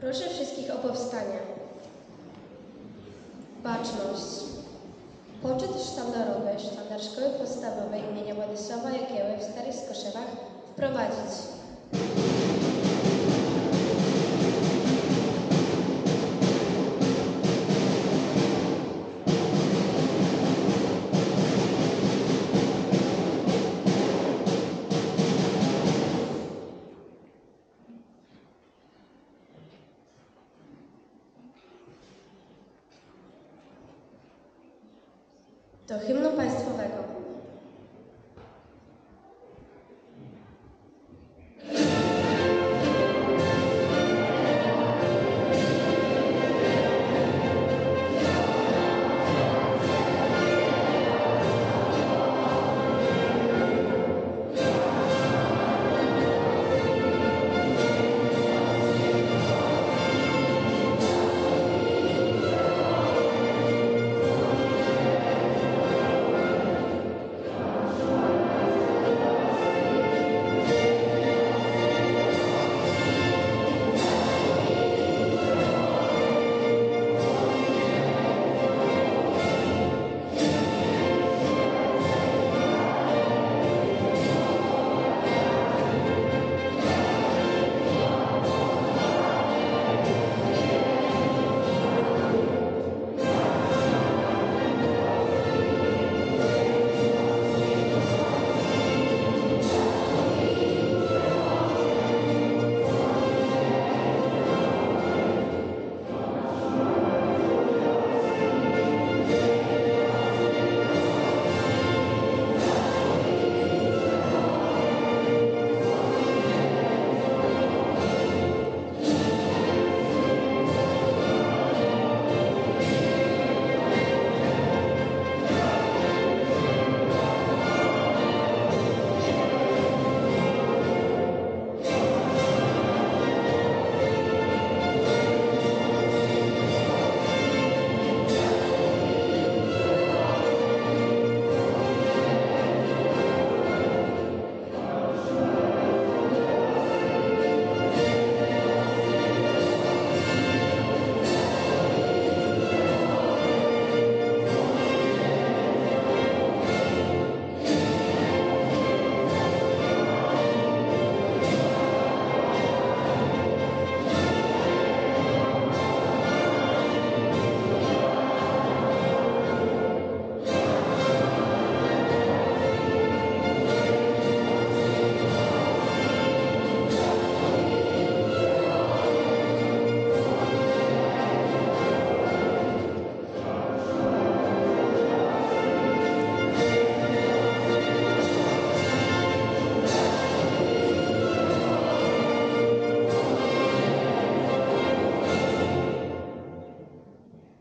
Proszę wszystkich o powstanie. Baczność. Poczet sztandarowy Sztandar Szkoły Podstawowej imienia Władysława Jagieły w Starych Skoszewach wprowadzić.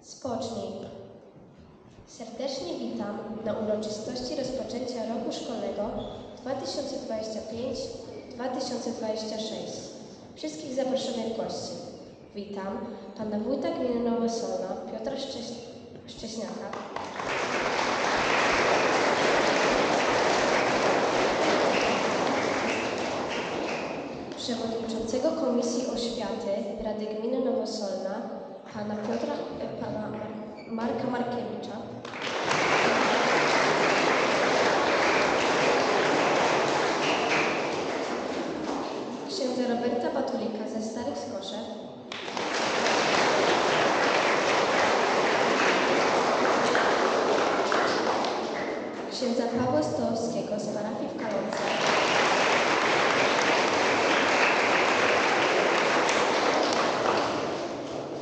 Spocznij. Serdecznie witam na uroczystości rozpoczęcia roku szkolnego 2025-2026. Wszystkich zaproszonych gości. Witam pana wójta gminy Nowosolna Piotra Szcześ Szcześniaka, przewodniczącego Komisji Oświaty Rady Gminy Nowosolna pana Piotra, e, pana Marka Markiewicza, księdza Roberta Batulika ze Starych Skorzew, księdza Pawła Stołowskiego z parafii w Kalące,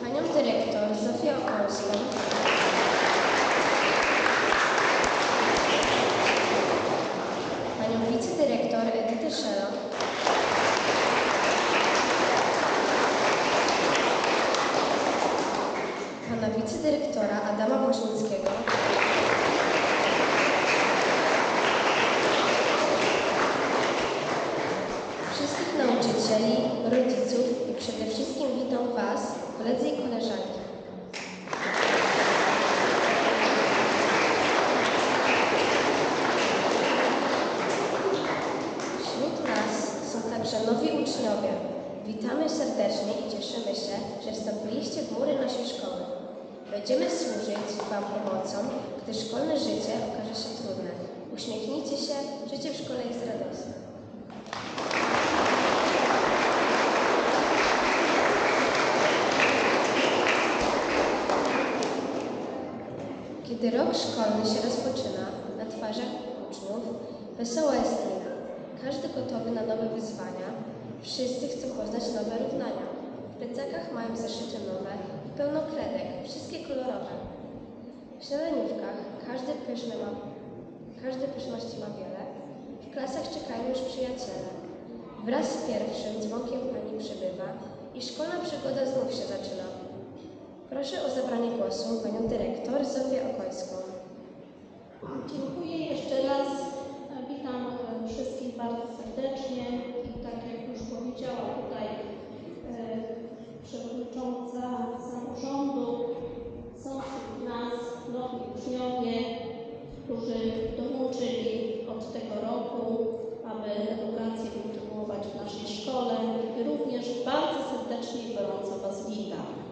panią dyrektor Zofię Okolską, panią wicedyrektor Edytę Szelo, pana wicedyrektora Adama Bożnickiego, wszystkich nauczycieli, rodziców i przede wszystkim witam Was, koledzy i koleżanki. Nowi uczniowie. Witamy serdecznie i cieszymy się, że wstąpiliście w mury naszej szkoły. Będziemy służyć Wam pomocą, gdy szkolne życie okaże się trudne. Uśmiechnijcie się, życie w szkole jest radosne. Kiedy rok szkolny się rozpoczyna, na twarzach uczniów wesoła jest. Każdy gotowy na nowe wyzwania. Wszyscy chcą poznać nowe równania. W plecakach mają zeszyty nowe, pełno kredek, wszystkie kolorowe. W śniadaniówkach każdy pyszny ma, każdy pyszności ma wiele. W klasach czekają już przyjaciele. Wraz z pierwszym dzwonkiem pani przybywa i szkolna przygoda znów się zaczyna. Proszę o zabranie głosu panią dyrektor Zofię Okojską. Dziękuję jeszcze raz. Witam wszystkich bardzo serdecznie tak jak już powiedziała tutaj e, przewodnicząca samorządu, są wśród nas nowi uczniowie, którzy dołączyli od tego roku, aby edukację kontynuować w naszej szkole i również bardzo serdecznie i gorąco Was witam.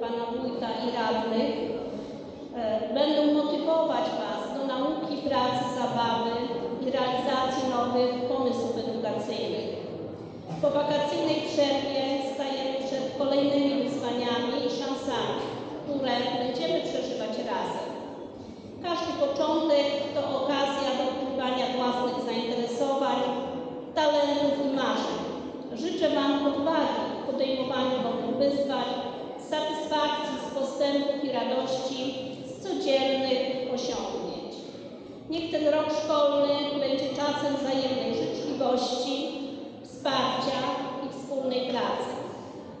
Pana Wójta i radnych, e, będą motywować Was do nauki, pracy, zabawy i realizacji nowych pomysłów edukacyjnych. Po wakacyjnej przerwie stajemy przed kolejnymi wyzwaniami i szansami, które będziemy przeżywać razem. Każdy początek to okazja do odkrywania własnych zainteresowań, talentów i marzeń. Życzę Wam odwagi w podejmowaniu nowych wyzwań, satysfakcji z postępów i radości z codziennych osiągnięć. Niech ten rok szkolny będzie czasem wzajemnej życzliwości, wsparcia i wspólnej pracy.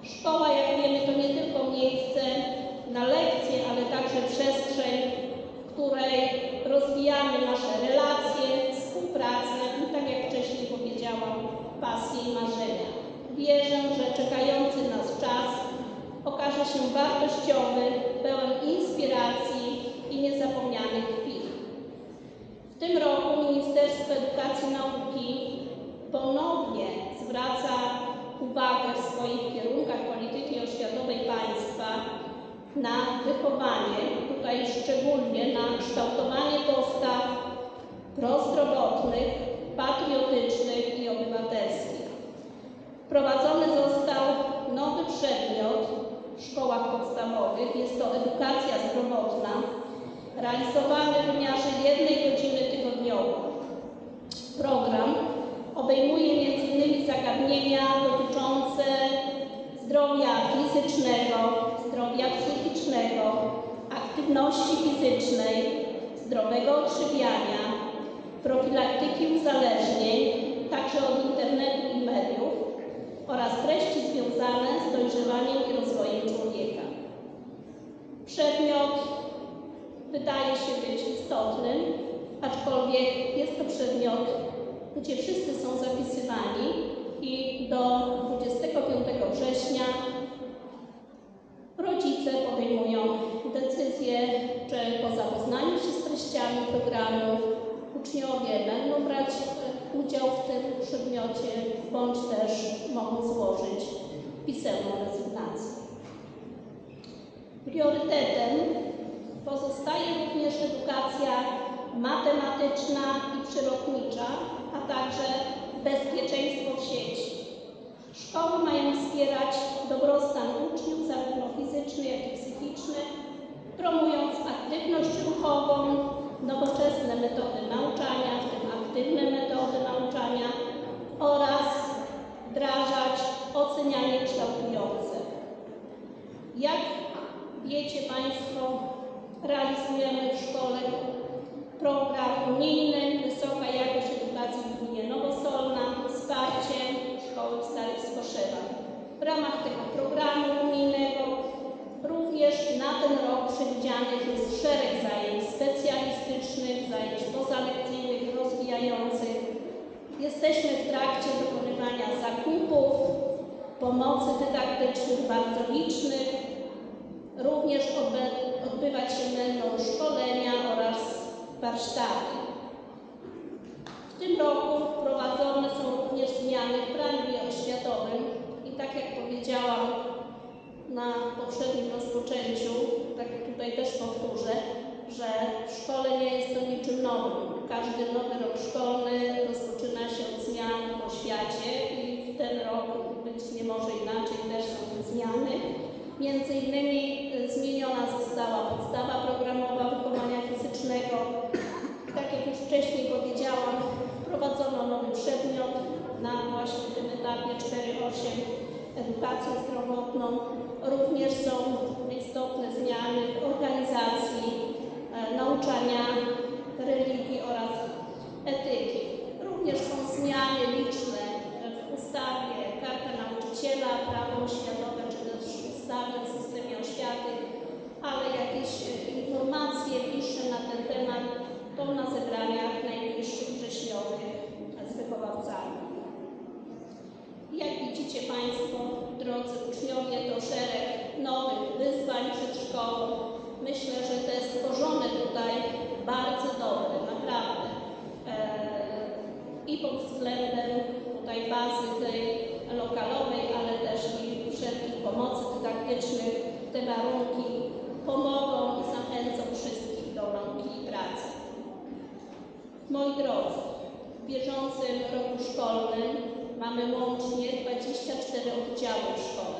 Szkoła, jak wiemy, to nie tylko miejsce na lekcje, ale także przestrzeń, w której rozwijamy nasze relacje, współpracę i tak jak wcześniej powiedziałam, pasje i marzenia. Się wartościowy, pełen inspiracji i niezapomnianych chwil. W tym roku Ministerstwo Edukacji i Nauki ponownie zwraca uwagę w swoich kierunkach polityki oświatowej państwa na wychowanie, tutaj szczególnie na kształtowanie postaw prozdrowotnych, patriotycznych i obywatelskich. Wprowadzony został nowy przedmiot szkołach podstawowych, jest to edukacja zdrowotna, realizowany w wymiarze jednej godziny tygodniowo. Program obejmuje m.in. zagadnienia dotyczące zdrowia fizycznego, zdrowia psychicznego, aktywności fizycznej, zdrowego odżywiania, profilaktyki uzależnień, także od internetu i mediów oraz treści związane z dojrzewaniem i rozwojem człowieka. Przedmiot wydaje się być istotny, aczkolwiek jest to przedmiot, gdzie wszyscy są zapisywani i do 25 września rodzice podejmują decyzję, czy po zapoznaniu się z treściami programu uczniowie będą brać udział w tym przedmiocie, bądź też mogą złożyć pisemną rezygnację. Priorytetem pozostaje również edukacja matematyczna i przyrodnicza, a także bezpieczeństwo w sieci. Szkoły mają wspierać dobrostan uczniów, zarówno fizyczny, jak i psychiczny, promując aktywność ruchową, nowoczesne metody nauczania, w tym aktywne metody nauczania oraz wdrażać ocenianie kształtujące. Jak wiecie Państwo, realizujemy w szkole program unijny Wysoka Jakość Edukacji w Gminie Nowosolna, wsparcie szkoły w Starych Skoszewach. W ramach tego programu unijnego również na ten rok przewidzianych jest szereg zajęć specjalistycznych, zajęć pozalekcyjnych, rozwijających. Jesteśmy w trakcie dokonywania zakupów, pomocy dydaktycznych bardzo licznych. Również odby- odbywać się będą szkolenia oraz warsztaty. W tym roku wprowadzone są również zmiany w planie oświatowym i tak jak powiedziałam na poprzednim rozpoczęciu, tak tutaj też powtórzę, że w szkole nie jest to niczym nowym. Każdy nowy rok szkolny rozpoczyna się od zmian w oświacie i ten rok być nie może inaczej, też są te zmiany. Między innymi y, zmieniona została podstawa programowa wychowania fizycznego. Tak jak już wcześniej powiedziałam, wprowadzono nowy przedmiot na właśnie tym etapie 4-8 edukację zdrowotną. Również są istotne zmiany w organizacji nauczania religii oraz etyki. Również są zmiany liczne w ustawie Karta Nauczyciela, Prawo oświatowe czy też w ustawie o systemie oświaty, ale jakieś e, informacje bliższe na ten temat to na zebraniach najbliższych wrześniowych z wychowawcami. Jak widzicie Państwo, drodzy uczniowie, to szereg nowych wyzwań przed szkołą. Myślę, że te stworzone tutaj bardzo dobre, naprawdę. Eee, I pod względem tutaj bazy tej lokalowej, ale też i wszelkich pomocy dydaktycznych, te warunki pomogą i zachęcą wszystkich do nauki i pracy. Moi drodzy, w bieżącym roku szkolnym mamy łącznie 24 oddziały w szkole.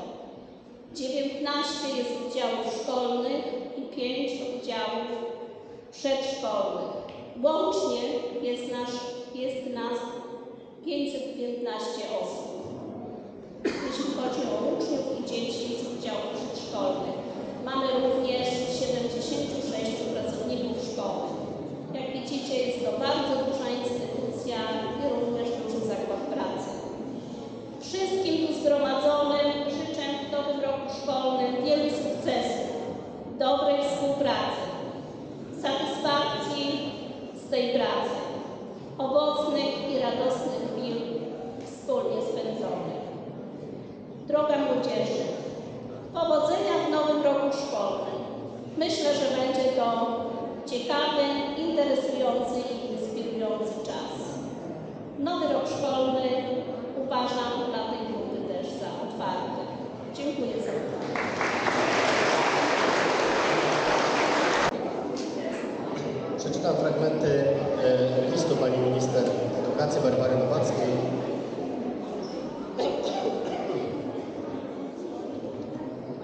19 jest oddziałów szkolnych 5 oddziałów przedszkolnych. Łącznie jest, nasz, jest nas 515 osób, jeśli chodzi o uczniów i dzieci z oddziałów przedszkolnych. Mamy również 76 pracowników szkoły. Jak widzicie, jest to bardzo duża instytucja i również duży zakład pracy. Wszystkim tu zgromadzonym życzę w nowym roku szkolnym wielu współpracy, satysfakcji z tej pracy, owocnych i radosnych chwil wspólnie spędzonych. Droga młodzieży, powodzenia w nowym roku szkolnym. Myślę, że będzie to ciekawy, interesujący i inspirujący czas. Nowy rok szkolny uważam dla tej grupy też za otwarty. Dziękuję za uwagę. Fragmenty e, listu pani minister edukacji Barbary Nowackiej.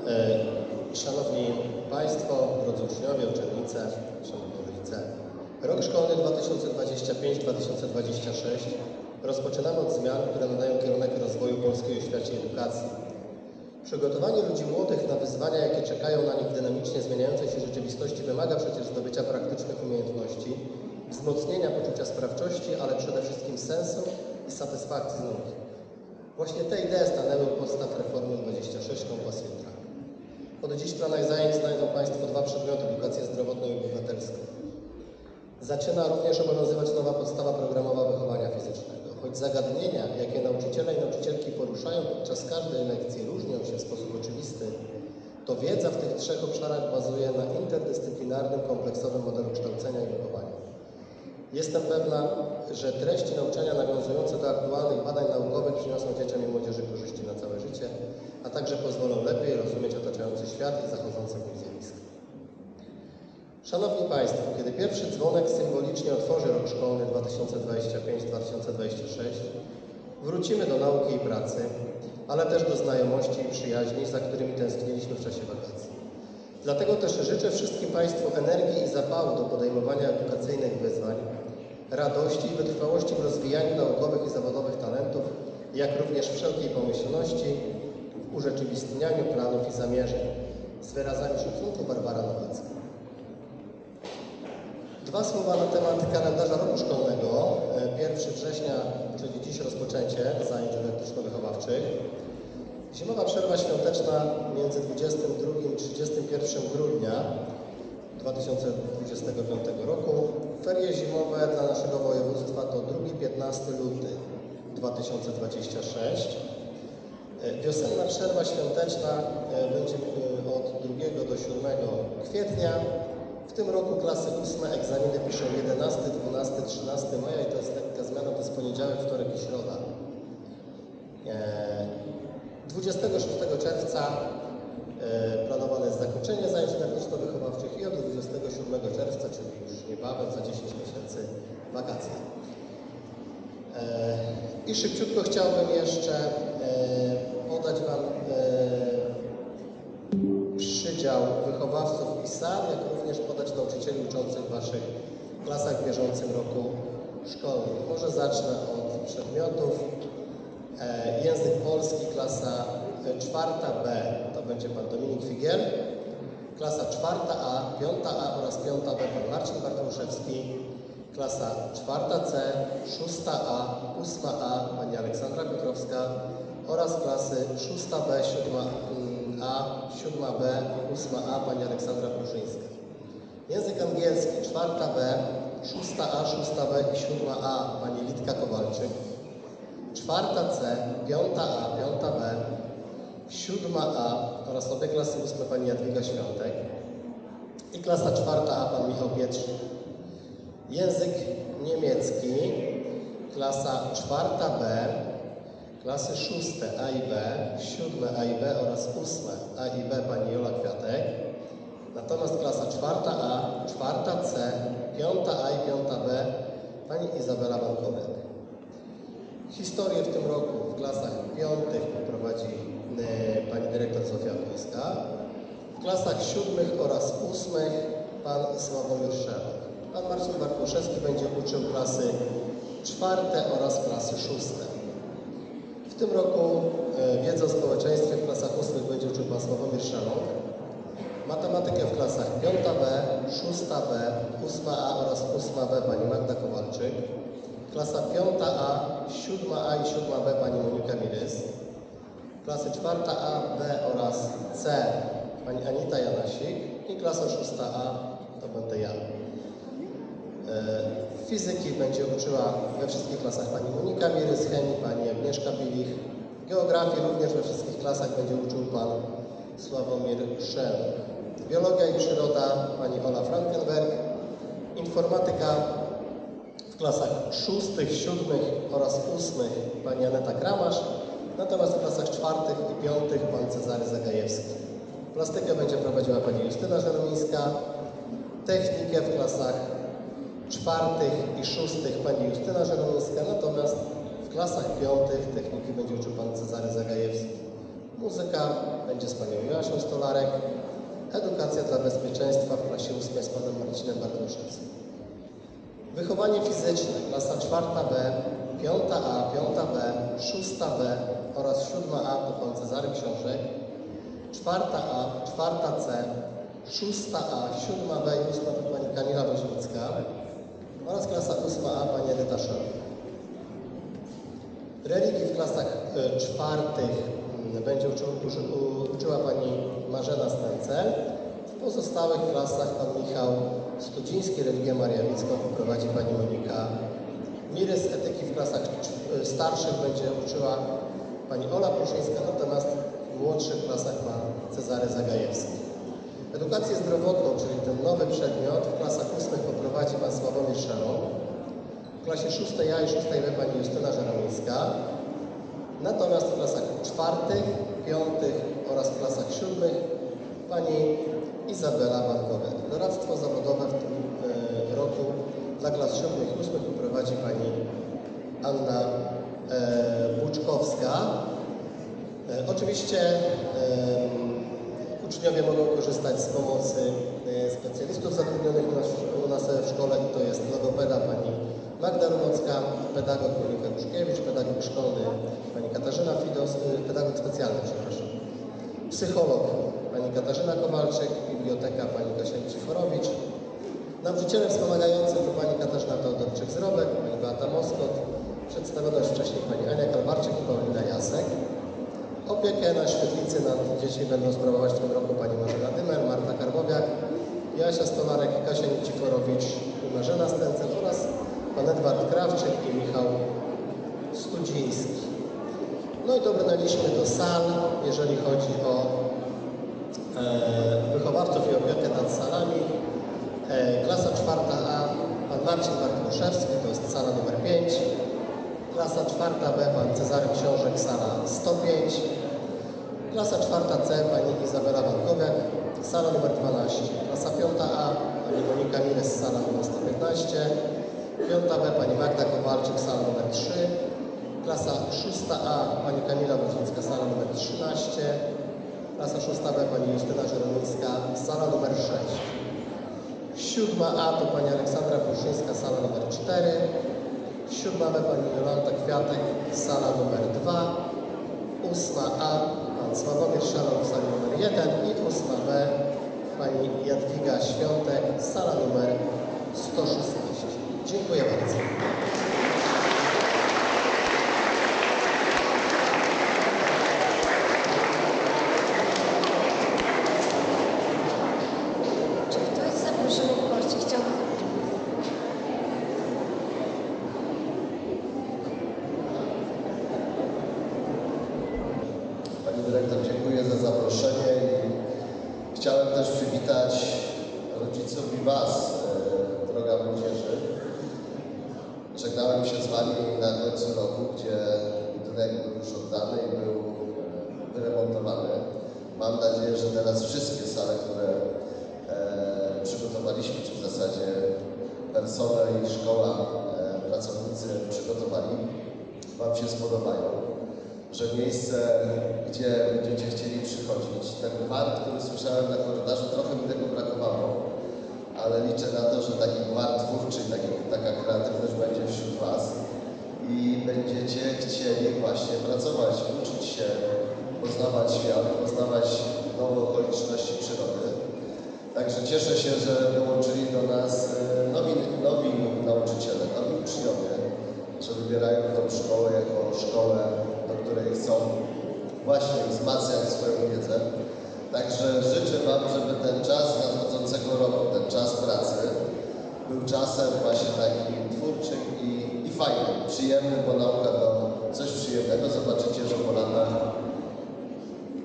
E, Szanowni Państwo, drodzy uczniowie, uczennice, szanowni rodzice. Rok szkolny 2025-2026 rozpoczynamy od zmian, które nadają kierunek rozwoju polskiej oświacie i edukacji. Przygotowanie ludzi młodych na wyzwania, jakie czekają na nich w dynamicznie zmieniającej się rzeczywistości, wymaga przecież zdobycia praktycznych umiejętności, wzmocnienia poczucia sprawczości, ale przede wszystkim sensu i satysfakcji z nauki. Właśnie te idee stanęły u podstaw reformy 26 Kompas Jutra. Pod dziś w planach zajęć znajdą Państwo dwa przedmioty, edukację zdrowotną i obywatelską. Zaczyna również obowiązywać nowa podstawa programowa wychowania fizycznego. Choć zagadnienia, jakie nauczyciele i nauczycielki poruszają podczas każdej lekcji różnią się w sposób oczywisty, to wiedza w tych trzech obszarach bazuje na interdyscyplinarnym, kompleksowym modelu kształcenia i wychowania. Jestem pewna, że treści nauczania nawiązujące do aktualnych badań naukowych przyniosą dzieciom i młodzieży korzyści na całe życie, a także pozwolą lepiej rozumieć otaczający świat i zachodzące w nim zjawiska. Szanowni Państwo, kiedy pierwszy dzwonek symbolicznie otworzy rok szkolny 2025-2026, wrócimy do nauki i pracy, ale też do znajomości i przyjaźni, za którymi tęskniliśmy w czasie wakacji. Dlatego też życzę wszystkim Państwu energii i zapału do podejmowania edukacyjnych wyzwań, radości i wytrwałości w rozwijaniu naukowych i zawodowych talentów, jak również wszelkiej pomyślności w urzeczywistnianiu planów i zamierzeń. Z wyrazami szacunku Barbara Nowacka. Dwa słowa na temat kalendarza roku szkolnego. E, 1 września, czyli dziś rozpoczęcie zajęć dydaktyczno-wychowawczych. Zimowa przerwa świąteczna między 22 i 31 grudnia 2025 roku. Ferie zimowe dla naszego województwa to 2-15 luty 2026. E, Wiosenna przerwa świąteczna e, będzie e, od 2 do 7 kwietnia. W tym roku klasy 8 egzaminy piszą 11, 12, 13 maja i to jest lekka zmiana, to jest poniedziałek, wtorek i środa. E, 26 czerwca e, planowane jest zakończenie zajęć dydaktyczno-wychowawczych i od 27 czerwca, czyli już niebawem, za 10 miesięcy, wakacje. E, I szybciutko chciałbym jeszcze podać Wam przydział wychowawców i sal, jak również podać nauczycieli uczących w Waszych klasach w bieżącym roku szkolnym. Może zacznę od przedmiotów. E, język polski, klasa czwarta B, to będzie Pan Dominik Figiel. Klasa czwarta A, piąta A oraz piąta B Pan Marcin Bartłoszewski. Klasa czwarta C, szósta A, ósma A Pani Aleksandra Piotrowska oraz klasy szósta B, siódma A, siódma B, ósma A Pani Aleksandra Pruszyńska. Język angielski, czwarta B, szósta A, szósta B i siódma A Pani Litka Kowalczyk. Czwarta C, piąta A, piąta B, siódma A oraz obie klasy ósme Pani Jadwiga Świątek i klasa czwarta A Pan Michał Pietrzyn. Język niemiecki, klasa czwarta B, klasy szóste A i B, siódme A i B oraz ósme A i B Pani Jola Kwiatek. Natomiast klasa czwarta A, czwarta C, piąta A i piąta B Pani Izabela Bankowiak. Historię w tym roku w klasach piątych poprowadzi e, pani dyrektor Zofia Wojska. W klasach siódmych oraz ósmych pan Sławomir Szerok. Pan Marcin Bartłoszewski będzie uczył klasy czwarte oraz klasy szóste. W tym roku e, wiedzę o społeczeństwie w klasach ósmych będzie uczył pan Sławomir Szeląg. Matematykę w klasach 5B, 6B, 8A oraz 8B pani Magda Kowalczyk. Klasa 5A, 7A i 7B pani Monika Mirys. Klasy 4A, B oraz C pani Anita Janasik i klasa 6A to będę ja. E, Fizyki będzie uczyła we wszystkich klasach pani Monika Mirys, chemii pani Agnieszka Bilich. Geografii również we wszystkich klasach będzie uczył pan Sławomir Szel. Biologia i przyroda pani Ola Frankenberg. Informatyka w klasach szóstych, siódmych oraz ósmych pani Aneta Kramasz, natomiast w klasach czwartych i piątych pan Cezary Zagajewski. Plastykę będzie prowadziła pani Justyna Żeromińska, technikę w klasach czwartych i szóstych pani Justyna Żeromińska, natomiast w klasach piątych techniki będzie uczył pan Cezary Zagajewski. Muzyka będzie z panią Joasią Stolarek, edukacja dla bezpieczeństwa w klasie ósmej z panem Marcinem Bartoszewskim. Wychowanie fizyczne, klasa 4B, 5A, 5B, 6B oraz 7A to pan Cezary Książek, 4A, 4C, 6A, 7B i 8 to pani Kamila Woźnicka oraz klasa 8A pani Edyta. Religii w klasach e, czwartych mm, będzie uczy, uczyła pani Marzena Stęcel. W pozostałych klasach pan Michał Studziński, Religię Marianicką poprowadzi pani Monika Mirys. Etyki w klasach e, starszych będzie uczyła pani Ola Pruszyńska, natomiast w młodszych klasach pan Cezary Zagajewski. Edukację zdrowotną, czyli ten nowy przedmiot, w klasach ósmych poprowadzi pan Sławomir Szelon. W klasie 6A i 6B pani Justyna Żeromińska. Natomiast w klasach czwartych, piątych oraz w klasach siódmych pani Izabela Bankowiak. Doradztwo zawodowe w tym e, roku dla klas siódmych i ósmych poprowadzi pani Anna e, Buczkowska. E, oczywiście uczniowie mogą korzystać z pomocy e, specjalistów zatrudnionych u nas, w szkole. I to jest logopeda pani Magda Rumocka, pedagog Monika Duszkiewicz, pedagog szkolny pani Katarzyna Fidos, e, pedagog specjalny, przepraszam, psycholog pani Katarzyna Kowalczyk, biblioteka pani Kasia Ciforowicz, nauczycielem wspomagającym to pani Katarzyna Teodorczyk-Zrobek, pani Beata Moskot, przedstawiona już wcześniej pani Ania Kalbarczyk i Paulina Jasek. Opiekę na świetlicy nad dziećmi będą sprawować w tym roku pani Marzena Dymer, Marta Karbowiak, Jasia Stolarek, Kasia Nikiforowicz i Marzena Stęcel oraz pan Edward Krawczyk i Michał Studziński. No i dobrnęliśmy do sal, jeżeli chodzi o e, wychowawców i opiekę nad salami. E, klasa 4A, pan Marcin Bartłoszewski, to jest sala numer 5. Klasa 4B, pan Cezary Książek, sala 105. Klasa 4C, pani Izabela Wankowiak, sala numer 12. Klasa 5A, pani Monika Mires, sala numer 115. 5B, pani Magda Kowalczyk, sala numer 3. Klasa 6A, pani Kamila Woźnicka, sala numer 13. Klasa 6B, pani Justyna Żeromińska, sala numer 6. 7A to pani Aleksandra Pruszyńska, sala numer 4. 7B pani Jolanta Kwiatek, sala numer 2. 8A pan Sławomir Szalon w sali numer 1 i 8B pani Jadwiga Świątek, sala numer 116. Dziękuję bardzo. Czy ktoś z zaproszonych gości chciałby Pani dyrektor, dziękuję za zaproszenie i chciałem też przywitać rodziców i Was, e, droga młodzieży. Żegnałem się z Wami na końcu roku, gdzie budynek był już oddany i był e, wyremontowany. Mam nadzieję, że teraz wszystkie sale, które e, przygotowaliśmy, czy w zasadzie personel i szkoła, e, pracownicy przygotowali, Wam się spodobają. Że miejsce, gdzie będziecie chcieli przychodzić, ten gwart, który słyszałem na korytarzu, trochę mi tego brakowało, ale liczę na to, że taki gwart twórczy, taki, taka kreatywność będzie wśród Was i będziecie chcieli właśnie pracować, uczyć się, poznawać świat, poznawać nowe okoliczności przyrody. Także cieszę się, że dołączyli do nas e, nowi, nowi nauczyciele, nowi uczniowie, że wybierają tę szkołę jako szkołę, do której chcą właśnie wzmacniać swoją wiedzę. Także życzę Wam, żeby ten czas nadchodzącego roku, ten czas pracy był czasem właśnie takim twórczym i, i fajnym, przyjemnym, bo nauka to coś przyjemnego. Zobaczycie, że po latach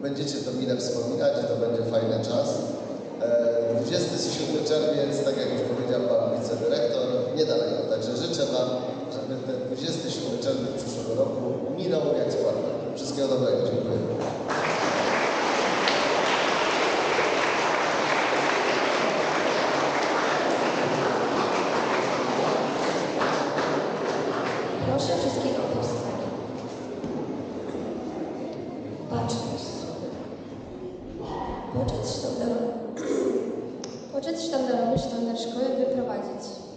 będziecie to mile wspominać i to będzie fajny czas. E, 27 czerwiec, tak jak już powiedział Pan wicedyrektor, niedaleko. Także życzę Wam, żeby ten 27 czerwiec przyszłego roku minął jak spadł. Wszystkiego dobrego, dziękuję. Proszę wszystkich o powstanie. Baczność. Poczet sztandarowy. Poczet sztandarowy sztandar szkoły wyprowadzić.